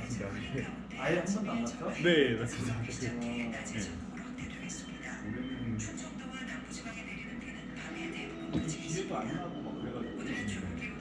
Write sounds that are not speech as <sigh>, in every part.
갔습니다. 네, 아예 한 번도 안 갔어? 네 맞습니다. 어, 네. 올해는 기회도 안 나고 막 그래가지고.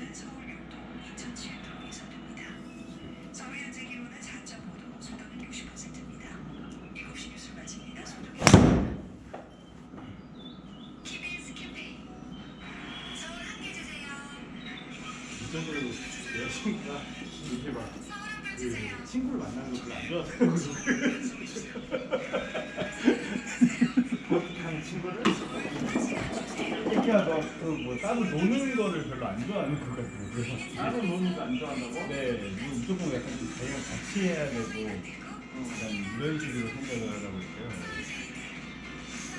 거안 좋아한다고? 네, 뭐 무조건 약간 좀 자기랑 같이 해야 되고 약간 이런 식으로 생각을 하다 보니까요.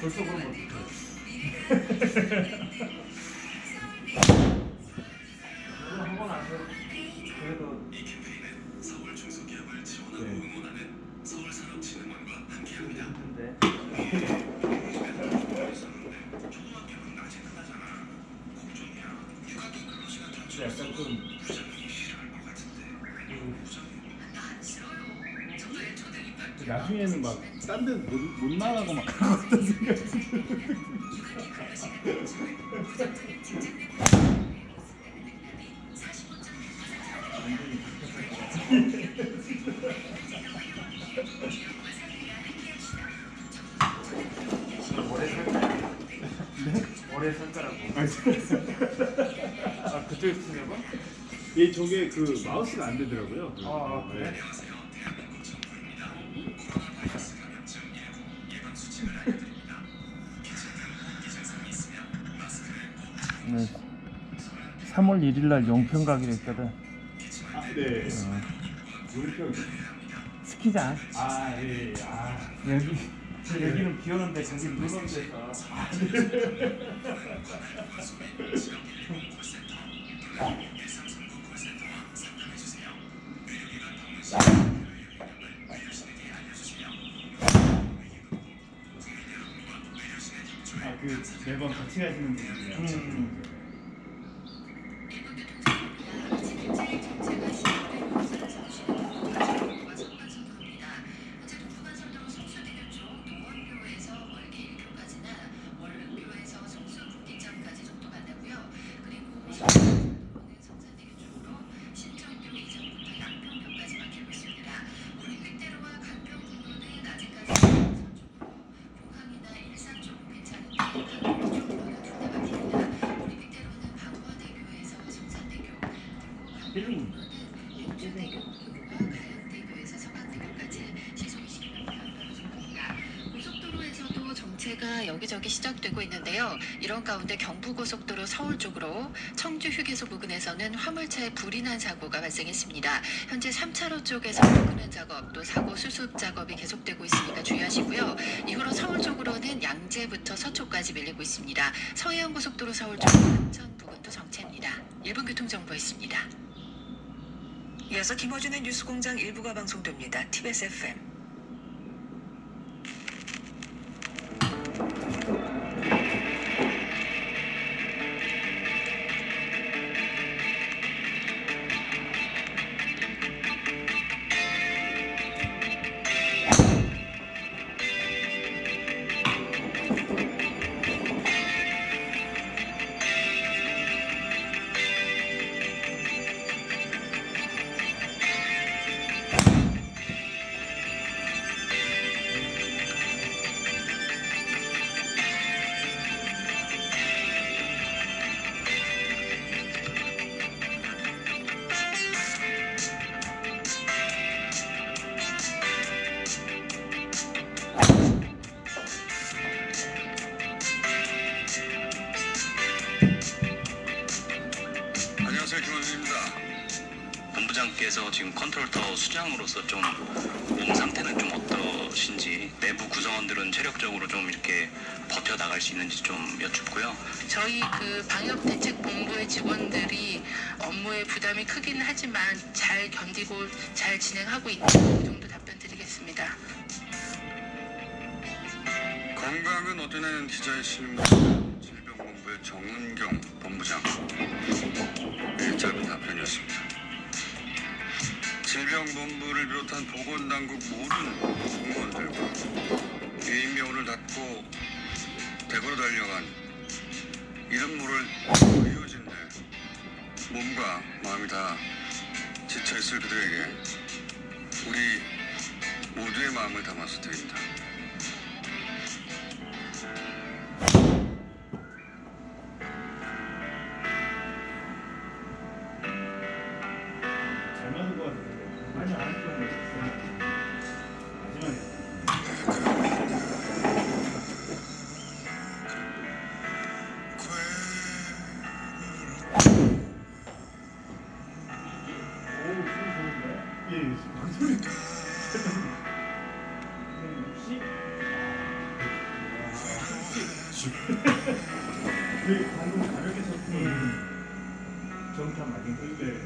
벌써 그럼 어떡해. 오늘 한번 안 해. 그래도 네. 근데 <laughs> 약간 좀 그 나중에는 막 딴데 못, 못 나가고 막 그런 생각이. 오래? 오래 살까라고. 아 그쪽에 쓰려고? 얘 저게 그 마우스가 안 되더라고요. 아, 아, 그래? 네. 네. 3월 1일 날 용평 가기로 했거든. 아, 네. 용평. 스키장. 아, 예, 예. 아. 여기 여기는 비 오는데 저기 눈 오는 데서. 아, 그 매번 같이 가시는 분이요. 음. 1루입니다. 대교에서 서강대교까지 시속 20km 고속도로에서도 정체가 여기저기 시작되고 있는데요. 이런 가운데 경부고속도로 서울 쪽으로 청주 휴게소 부근에서는 화물차에 불이 난 사고가 발생했습니다. 현재 3차로 쪽에서 부근한 작업도 사고 수습 작업이 계속되고 있으니까 주의하시고요. 이후로 서울 쪽으로는 양재부터 서초까지 밀리고 있습니다. 서해안 고속도로 서울 쪽 한천 부근도 정체입니다. 일본 교통정보였습니다. 이어서 김어준의 뉴스공장 일부가 방송됩니다. TBS FM. 체력적으로 좀 이렇게 버텨 나갈 수 있는지 좀 여쭙고요. 저희 그 방역 대책 본부의 직원들이 업무에 부담이 크긴 하지만 잘 견디고 잘 진행하고 있다. 그 정도 답변 드리겠습니다. 건강은 어떠냐는 기자의 질문 질병본부의 정은경 본부장 네, 짧은 답변이었습니다. 질병본부를 비롯한 보건당국 모든 공무원들과 유인병원을 닫고 대구로 달려간 이름 모를 의료진들 몸과 마음이 다 지쳐있을 그들에게 우리 모두의 마음을 담아서 드립니다. 방금 가볍게 쳤으면 정타 맞은 건데.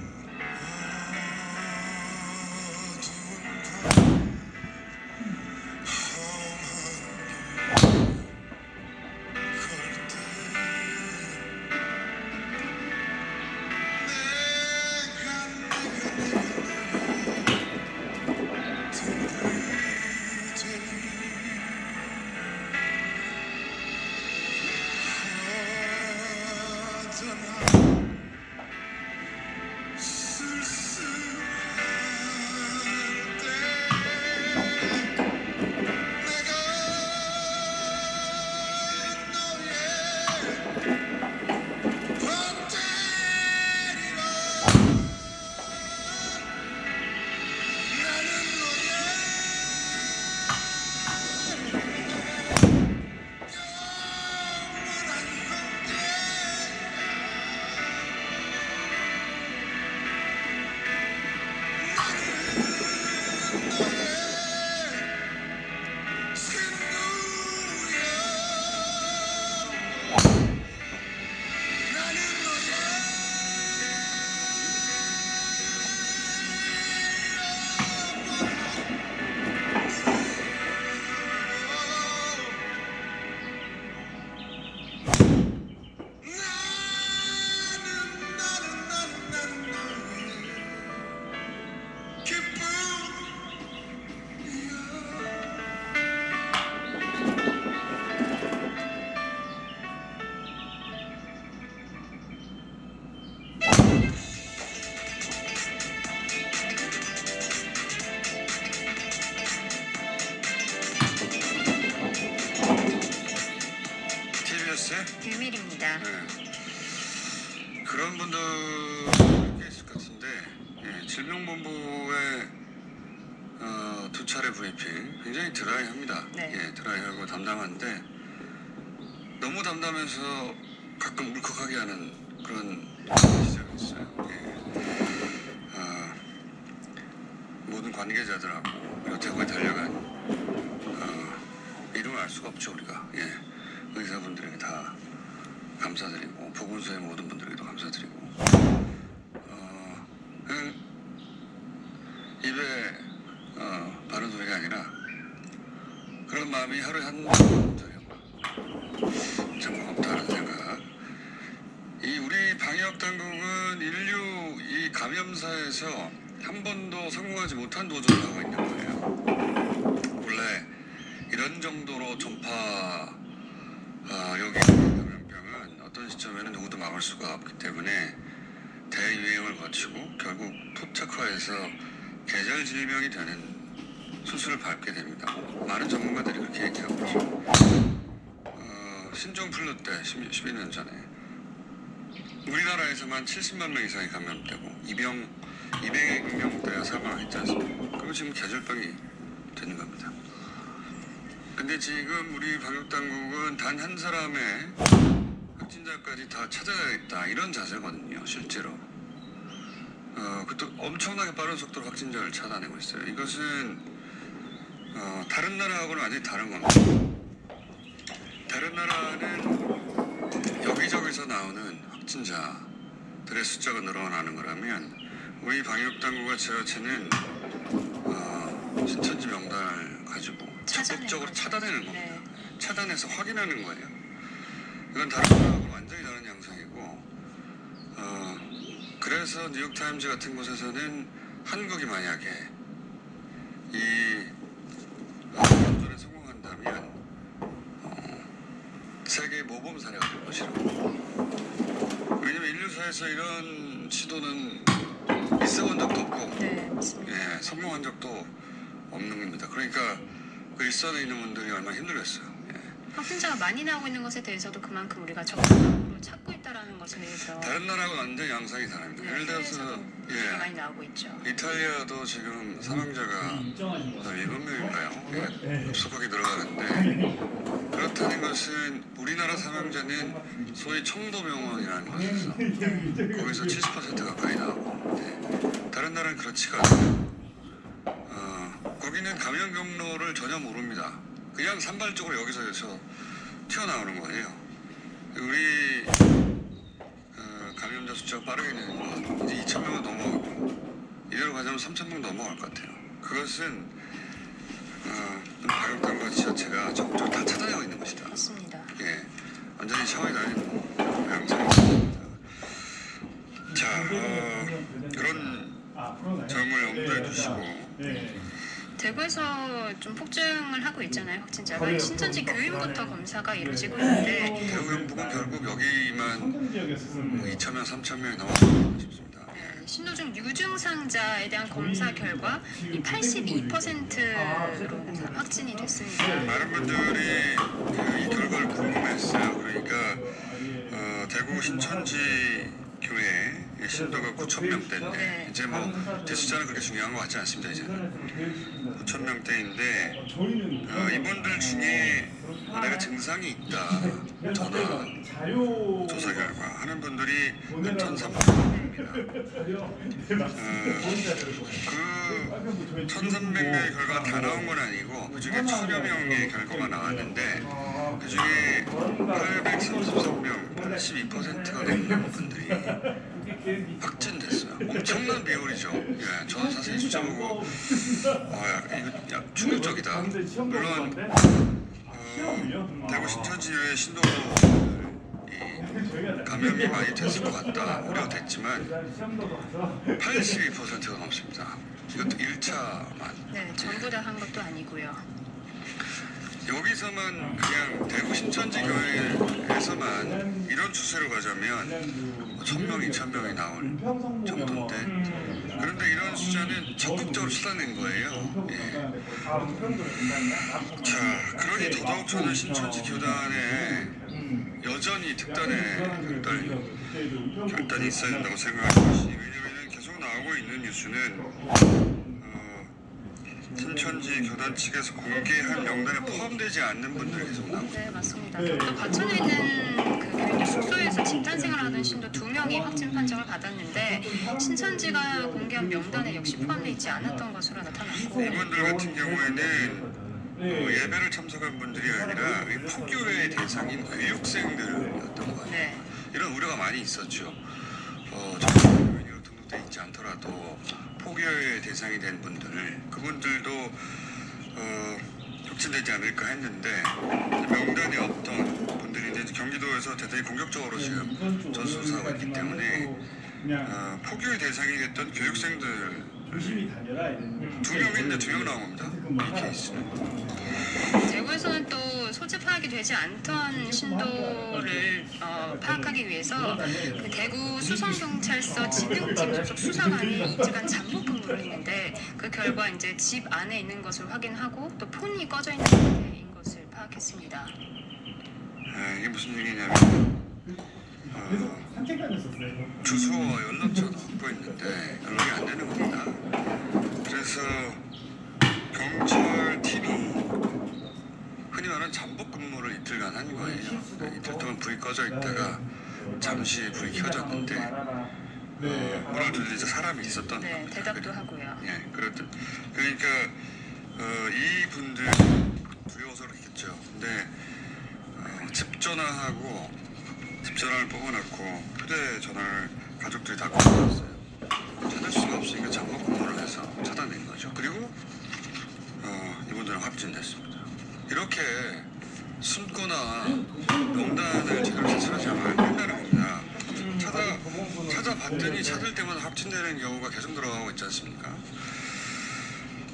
유밀입니다. 네. 그런 분들 꽤 있을 것 같은데 예, 질병본부의 어, 두 차례 브리핑 굉장히 드라이합니다. 네. 예, 드라이하고 담담한데 너무 담담해서 가끔 울컥하게 하는 그런 시작이 있어요. 예. 어, 모든 관계자들하고 대구에 달려간 어, 이름을 알 수가 없죠 우리가 예. 의사분들에게 다 감사드리고 보건소의 모든 분들에게도 감사드리고 어, 입에 어, 바른 소리가 아니라 그런 마음이 하루에 한 정말 없다는 생각. 이 우리 방역 당국은 인류 이 감염사에서 한 번도 성공하지 못한 도전을 하고 있는 거예요 원래 이런 정도로 전파 아, 여기 감염병은 어떤 막을 수가 없기 때문에 대유행을 거치고 결국 토착화해서 계절 질병이 되는 수술을 밟게 됩니다. 많은 전문가들이 그렇게 얘기하고 있죠. 어, 신종 플루 때 10, 12년 전에 우리나라에서만 70만 명 이상이 감염되고 이병 200명대가 사망했지 않습니까? 그리고 지금 계절병이 되는 겁니다. 근데 지금 우리 방역 당국은 단 한 사람의 확진자까지 다 찾아야겠다 이런 자세거든요, 실제로. 어, 그것도 엄청나게 빠른 속도로 확진자를 찾아내고 있어요. 이것은 어, 다른 나라하고는 완전히 다른 겁니다. 다른 나라는 여기저기서 나오는 확진자들의 숫자가 늘어나는 거라면 우리 방역 당국과 지자체는 어, 신천지 명단을 가지고 찾아내는 적극적으로 거죠. 차단하는 겁니다. 네. 차단해서 확인하는 거예요. 이건 다른 나라하고 완전히 다른 양상이고, 어, 그래서 뉴욕타임즈 같은 곳에서는 한국이 만약에 이 도전에 성공한다면 어, 세계 모범 사례가 될 것이라고. 왜냐면 인류사에서 이런 시도는 있어본 적도 없고 네. 예, 성공한 적도 없는 겁니다. 그러니까 그 일선에 있는 분들이 얼마나 힘들겠어요. 예. 확진자가 많이 나오고 있는 것에 대해서도 그만큼 우리가 적극적으로 찾고 있다라는 것에 대해서 다른 나라하고 완전 양상이 다릅니다. 네, 예를 들어서 얘기가 많이 예, 나오고 있죠. 이탈리아도 지금 사망자가 일정하신 거. 7명인가요? 예, 네. 급속하게 늘어가는데 그렇다는 것은 우리나라 사망자는 소위 청도병원이라는 곳에서 거기서 70% 가까이 나오고 네. 다른 나라는 그렇지가 않아요. 어, 거기는 감염 경로를 전혀 모릅니다. 그냥 산발적으로 여기서 여기서 튀어나오는 거예요. 우리 어, 감염자 숫자가 빠르게 느는 건 이제 2천 명은 넘어가고 이대로 가자면 3천 명 넘어갈 것 같아요. 그것은 어, 방역당국 지자체가 적극적으로 다 찾아내고 있는 것이다. 맞습니다. 예, 완전히 차원이 다른 양상입니다. 자, 어, 그런 아? 점을 염두에 네, 두시고 네. 대구에서 좀 폭증을 하고 있잖아요. 확진자가. 신천지 그러니까. 교인부터 네. 검사가 이루어지고 있는데 대구 영북은 결국 여기만 뭐 쓰는 2천 명, 3천 명이 넘어가고 싶습니다. 네, 신호중 유증상자에 대한 검사 결과 이 82%로 확진이 됐습니다. 많은 분들이 그이 결과를 궁금했어요. 그러니까 어, 대구 신천지 교회 의 신도가 9천 명대인데 네. 이제 뭐 대숫자는 그렇게 중요한 것 같지 않습니다. 이제 9천 명대인데 어, 이분들 중에 내가 증상이 있다 전화 조사 결과 하는 분들이 한 1,300명입니다. 그 1,300명의 결과가 다 나온 건 아니고 그 중에 천여 명의 결과가 나왔는데 그 중에 833명, 82%가 넘는 분들이 확진됐어요. 엄청난 비율이죠. 예, 저는 사실 이 숫자 보고 어, 야, 이거 야, 충격적이다. 물론 어, 대구 신천지의 신도도 이 감염이 많이 됐을 것 같다 우려됐지만 82%가 넘습니다. 이것도 1차만 네, 전부 다 한 것도 아니고요. 여기서만 그냥 대구 신천지 교회에서만 이런 추세로 가자면 천명, 이천 명이 나올 정도인데 그런데 이런 숫자는 적극적으로 찾아낸 거예요. 예. 자, 그러니 더더욱 저는 신천지 교단에 여전히 특단의 결단, 결단이 있어야 된다고 생각하는 것이 왜냐하면 계속 나오고 있는 뉴스는 어, 신천지 교단 측에서 공개한 명단에 포함되지 않는 분들이 계속 나오고 네, 맞습니다. 또 과천에 있는 그 숙소에서 집단 생활하던 신도 두 명이 확진 판정을 받았는데 신천지가 공개한 명단에 역시 포함되어 있지 않았던 것으로 나타났고 이분들 같은 경우에는 어, 예배를 참석한 분들이 아니라 이 포교회의 대상인 교육생들이었던 거예요. 네, 이런 우려가 많이 있었죠. 어, 정교인으로 등록돼 있지 않더라도 포교의 대상이 된 분들, 그분들도 어, 혁진되지 않을까 했는데 명단에 없던 이제 경기도에서 대단히 공격적으로 지금 전수사하고 있기 때문에 어, 포교의 대상이 됐던 교육생들 두 명인데 두 명 나온 겁니다. 이 케이스는. 대구에서는 또 소재 파악이 되지 않던 신도를 어, 파악하기 위해서 그 대구 수성경찰서 지등팀 소속 수사관이 이주간 잠복 근무를 했는데 그 결과 이제 집 안에 있는 것을 확인하고 또 폰이 꺼져 있는 상태인 것을 파악했습니다. 아, 이게 무슨 얘기냐면 어. 주소와 연락처도 확보했는데 연락이 안 되는 겁니다. 그래서 경찰 말하는 잠복 근무를 이틀간 한 거예요. 네, 이틀 동안 불이 꺼져 있다가 잠시 불이 켜졌는데 어, 문을 두드리자 사람이 있었던 네, 겁니다. 대답도 하고요. 예, 그렇든 그러니까 어, 이 분들 두려워서 그렇겠죠. 근데 어, 집 전화하고 집 전화를 뽑아놓고 휴대 전화를 가족들이 다 끊어놨어요. 찾을 수가 없으니까 잠복 근무를 해서 찾아낸 거죠. 그리고 어, 이분들은 확진됐습니다. 이렇게 숨거나 명단을 제대로 제출하지 않으면 끝나는 겁니다. 찾아 찾아봤더니 찾을 때마다 감염되는 경우가 계속 늘어나고 있지 않습니까?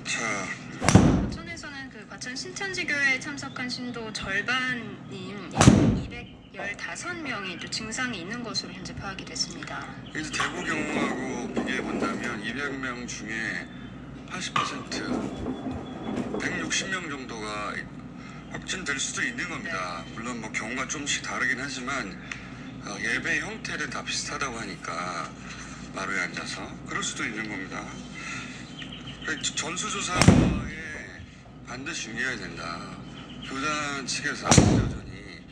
자, 과천에서는 그 과천 신천지 교회에 참석한 신도 절반인 215명이 또 증상이 있는 것으로 현재 파악이 됐습니다. 이제 대구 경우하고 비교해 본다면 200명 중에 80% 160명 정도가 확진될 수도 있는 겁니다. 물론 뭐 경우가 좀씩 다르긴 하지만 어, 예배 형태는 다 비슷하다고 하니까 마루에 앉아서 그럴 수도 있는 겁니다. 그러니까 전수조사에 반드시 중요해야 된다. 교단 측에서 여전히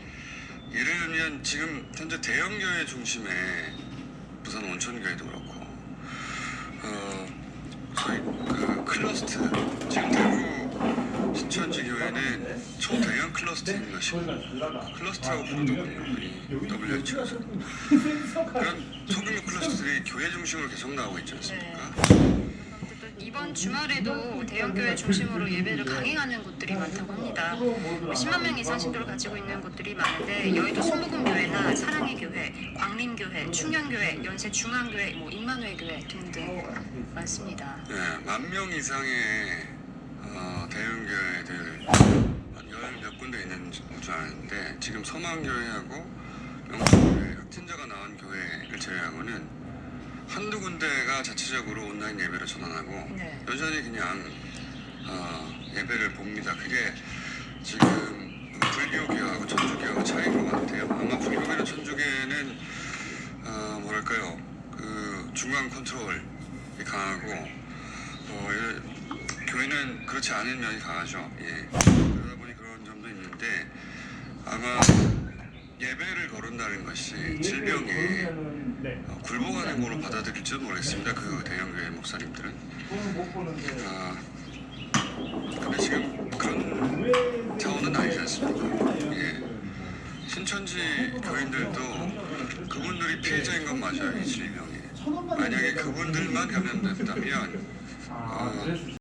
예를 들면 지금 현재 대형교회 중심에 부산 온천교회도 그렇고 어 저희 그 클러스터 지금 대구 신천지 교회는 초대형 클러스터인 것이고 클러스터라고 분이 WHO에서 그런 소규모 클러스터들이 교회 중심으로 계속 나오고 있지 않습니까? 또 이번 주말에도 대형교회 중심으로 예배를 강행하는 곳들이 많다고 합니다. 10만 명 이상 신도를 가지고 있는 곳들이 많은데 여의도 순복음교회나 사랑의 교회, 광림교회, 충현교회, 연세중앙교회, 뭐 임만회 교회 등등 많습니다. 네, 만명 이상의 어, 대형 교회들 한열몇 군데 있는 줄 아는데 지금 서만교회하고 영천교회 확진자가 나온 교회를 제외하고는 한두 군데가 자체적으로 온라인 예배를 전환하고 네. 여전히 그냥 어, 예배를 봅니다. 그게 지금 불교계하고 천주교하고 차이인 것 같아요. 아마 불교계나 천주교는 어, 뭐랄까요 그 중간 컨트롤이 강하고 어, 예, 교회는 그렇지 않은 면이 강하죠. 예. 그러다 보니 그런 점도 있는데 아마 예배를 거른다는 것이 질병에 네. 어, 굴복하는 걸로 받아들일지도 모르겠습니다. 그 대형교회 목사님들은. 아, 근데 지금 그런 자원은 아니지 않습니까? 예. 신천지 교인들도 그분들이 피해자인 건 맞아요, 이 질병에. 만약에 그분들만 감염됐다면 아, 그래서